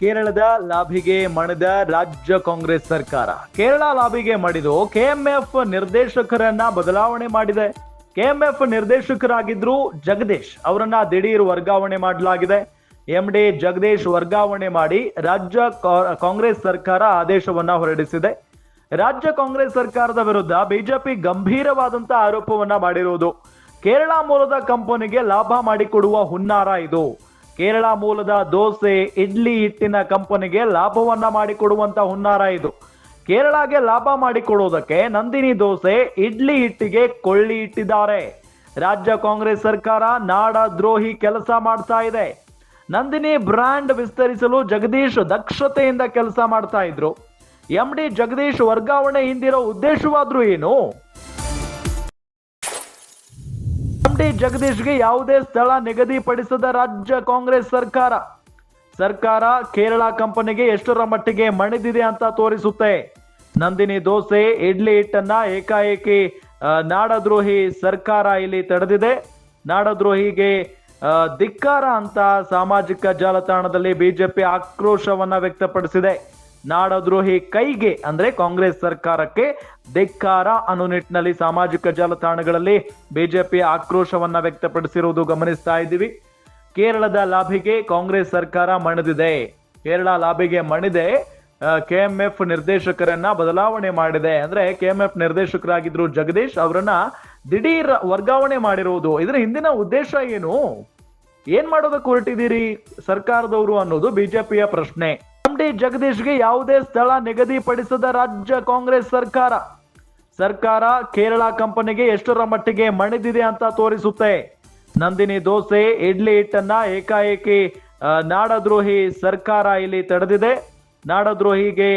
ಕೇರಳದ ಲಾಭಿಗೆ ಮಣಿದ ರಾಜ್ಯ ಕಾಂಗ್ರೆಸ್ ಸರ್ಕಾರ. ಕೇರಳ ಲಾಭಿಗೆ ಮಣಿದು ಕೆಎಂಎಫ್ ನಿರ್ದೇಶಕರನ್ನ ಬದಲಾವಣೆ ಮಾಡಿದೆ. ಕೆಎಂಎಫ್ ನಿರ್ದೇಶಕರಾಗಿದ್ರು ಜಗದೀಶ್ ಅವರನ್ನ ದಿಢೀರ್ ವರ್ಗಾವಣೆ ಮಾಡಲಾಗಿದೆ. ಎಂ ಡಿ ಜಗದೀಶ್ ವರ್ಗಾವಣೆ ಮಾಡಿ ರಾಜ್ಯ ಕಾಂಗ್ರೆಸ್ ಸರ್ಕಾರ ಆದೇಶವನ್ನ ಹೊರಡಿಸಿದೆ. ರಾಜ್ಯ ಕಾಂಗ್ರೆಸ್ ಸರ್ಕಾರದ ವಿರುದ್ಧ ಬಿಜೆಪಿ ಗಂಭೀರವಾದಂತಹ ಆರೋಪವನ್ನ ಮಾಡಿರುವುದು. ಕೇರಳ ಮೂಲದ ಕಂಪನಿಗೆ ಲಾಭ ಮಾಡಿಕೊಡುವ ಹುನ್ನಾರ ಇದು. ಕೇರಳ ಮೂಲದ ದೋಸೆ, ಇಡ್ಲಿ ಹಿಟ್ಟಿನ ಕಂಪನಿಗೆ ಲಾಭವನ್ನ ಮಾಡಿಕೊಡುವಂತ ಹುನ್ನಾರ ಇದು. ಕೇರಳಗೆ ಲಾಭ ಮಾಡಿಕೊಡುವುದಕ್ಕೆ ನಂದಿನಿ ದೋಸೆ, ಇಡ್ಲಿ ಹಿಟ್ಟಿಗೆ ಕೊಳ್ಳಿ ಇಟ್ಟಿದ್ದಾರೆ. ರಾಜ್ಯ ಕಾಂಗ್ರೆಸ್ ಸರ್ಕಾರ ನಾಡ ದ್ರೋಹಿ ಕೆಲಸ ಮಾಡ್ತಾ ಇದೆ. ನಂದಿನಿ ಬ್ರ್ಯಾಂಡ್ ವಿಸ್ತರಿಸಲು ಜಗದೀಶ್ ದಕ್ಷತೆಯಿಂದ ಕೆಲಸ ಮಾಡ್ತಾ ಇದ್ರು. ಎಂ ಡಿ ಜಗದೀಶ್ ವರ್ಗಾವಣೆ ಹಿಂದಿರೋ ಉದ್ದೇಶವಾದ್ರೂ ಏನು? ಎಂ ಡಿ ಜಗದೀಶ್ಗೆ ಯಾವುದೇ ಸ್ಥಳ ನಿಗದಿಪಡಿಸದ ರಾಜ್ಯ ಕಾಂಗ್ರೆಸ್ ಸರ್ಕಾರ. ಸರ್ಕಾರ ಕೇರಳ ಕಂಪನಿಗೆ ಎಷ್ಟರ ಮಟ್ಟಿಗೆ ಮಣಿದಿದೆ ಅಂತ ತೋರಿಸುತ್ತೆ. ನಂದಿನಿ ದೋಸೆ, ಇಡ್ಲಿ ಹಿಟ್ಟನ್ನ ಏಕಾಏಕಿ ನಾಡದ್ರೋಹಿ ಸರ್ಕಾರ ಇಲ್ಲಿ ತಡೆದಿದೆ. ನಾಡದ್ರೋಹಿಗೆ ಧಿಕ್ಕಾರ ಅಂತ ಸಾಮಾಜಿಕ ಜಾಲತಾಣದಲ್ಲಿ ಬಿಜೆಪಿ ಆಕ್ರೋಶವನ್ನ ವ್ಯಕ್ತಪಡಿಸಿದೆ. ನಾಡದ್ರೋಹಿ ಕೈಗೆ, ಅಂದ್ರೆ ಕಾಂಗ್ರೆಸ್ ಸರ್ಕಾರಕ್ಕೆ ಧಿಕ್ಕಾರ ಅನ್ನೋ ನಿಟ್ಟಿನಲ್ಲಿ ಸಾಮಾಜಿಕ ಜಾಲತಾಣಗಳಲ್ಲಿ ಬಿಜೆಪಿ ಆಕ್ರೋಶವನ್ನ ವ್ಯಕ್ತಪಡಿಸಿರುವುದು ಗಮನಿಸ್ತಾ ಇದ್ದೀವಿ. ಕೇರಳದ ಲಾಭಿಗೆ ಕಾಂಗ್ರೆಸ್ ಸರ್ಕಾರ ಮಣಿದಿದೆ. ಕೇರಳ ಲಾಭಿಗೆ ಮಣಿದೆ ಕೆಎಂಎಫ್ ನಿರ್ದೇಶಕರನ್ನ ಬದಲಾವಣೆ ಮಾಡಿದೆ. ಅಂದ್ರೆ ಕೆಎಂಎಫ್ ನಿರ್ದೇಶಕರಾಗಿದ್ರು ಜಗದೀಶ್ ಅವರನ್ನ ದಿಢೀರ್ ವರ್ಗಾವಣೆ ಮಾಡಿರುವುದು. ಇದರ ಹಿಂದಿನ ಉದ್ದೇಶ ಏನು? ಏನ್ ಮಾಡೋದಕ್ಕೆ ಹೊರಟಿದ್ದೀರಿ ಸರ್ಕಾರದವರು ಅನ್ನೋದು ಬಿಜೆಪಿಯ ಪ್ರಶ್ನೆ. ಎಂ ಡಿ ಜಗದೀಶ್ಗೆ ಯಾವುದೇ ಸ್ಥಳ ನಿಗದಿಪಡಿಸದ ರಾಜ್ಯ ಕಾಂಗ್ರೆಸ್ ಸರ್ಕಾರ. ಸರ್ಕಾರ ಕೇರಳ ಕಂಪನಿಗೆ ಎಷ್ಟರ ಮಟ್ಟಿಗೆ ಮಣಿದಿದೆ ಅಂತ ತೋರಿಸುತ್ತೆ. ನಂದಿನಿ ದೋಸೆ, ಇಡ್ಲಿ ಹಿಟ್ಟನ್ನ ಏಕಾಏಕಿ ನಾಡದ್ರೋಹಿ ಸರ್ಕಾರ ಇಲ್ಲಿ ತಡೆದಿದೆ. ನಾಡದ್ರೋಹಿಗೆ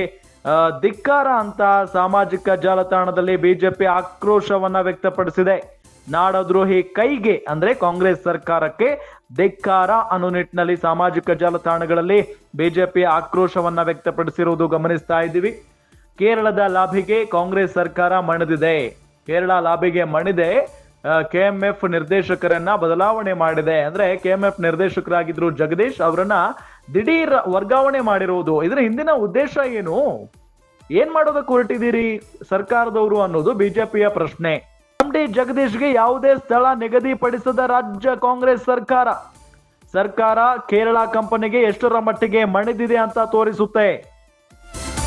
ಧಿಕ್ಕಾರ ಅಂತ ಸಾಮಾಜಿಕ ಜಾಲತಾಣದಲ್ಲಿ ಬಿಜೆಪಿ ಆಕ್ರೋಶವನ್ನ ವ್ಯಕ್ತಪಡಿಸಿದೆ. ನಾಡದ್ರೋಹಿ ಕೈಗೆ, ಅಂದ್ರೆ ಕಾಂಗ್ರೆಸ್ ಸರ್ಕಾರಕ್ಕೆ ಧಿಕ್ಕಾರ ಅನ್ನೋ ನಿಟ್ಟಿನಲ್ಲಿ ಸಾಮಾಜಿಕ ಜಾಲತಾಣಗಳಲ್ಲಿ ಬಿಜೆಪಿ ಆಕ್ರೋಶವನ್ನ ವ್ಯಕ್ತಪಡಿಸಿರುವುದು ಗಮನಿಸ್ತಾ ಇದ್ದೀವಿ. ಕೇರಳದ ಲಾಭಿಗೆ ಕಾಂಗ್ರೆಸ್ ಸರ್ಕಾರ ಮಣಿದಿದೆ. ಕೇರಳ ಲಾಭಿಗೆ ಮಣಿದೆ ಕೆಎಂಎಫ್ ನಿರ್ದೇಶಕರನ್ನ ಬದಲಾವಣೆ ಮಾಡಿದೆ. ಅಂದ್ರೆ ಕೆಎಂಎಫ್ ನಿರ್ದೇಶಕರಾಗಿದ್ರು ಜಗದೀಶ್ ಅವರನ್ನ ದಿಢೀರ್ ವರ್ಗಾವಣೆ ಮಾಡಿರುವುದು. ಇದರ ಹಿಂದಿನ ಉದ್ದೇಶ ಏನು? ಏನ್ ಮಾಡೋದಕ್ಕೆ ಹೊರಟಿದ್ದೀರಿ ಸರ್ಕಾರದವರು ಅನ್ನೋದು ಬಿಜೆಪಿಯ ಪ್ರಶ್ನೆ. ಎಂ ಡಿ ಜಗದೀಶ್ಗೆ ಯಾವುದೇ ಸ್ಥಳ ನಿಗದಿಪಡಿಸದ ರಾಜ್ಯ ಕಾಂಗ್ರೆಸ್ ಸರ್ಕಾರ. ಸರ್ಕಾರ ಕೇರಳ ಕಂಪನಿಗೆ ಎಷ್ಟರ ಮಟ್ಟಿಗೆ ಮಣಿದಿದೆ ಅಂತ ತೋರಿಸುತ್ತೆ.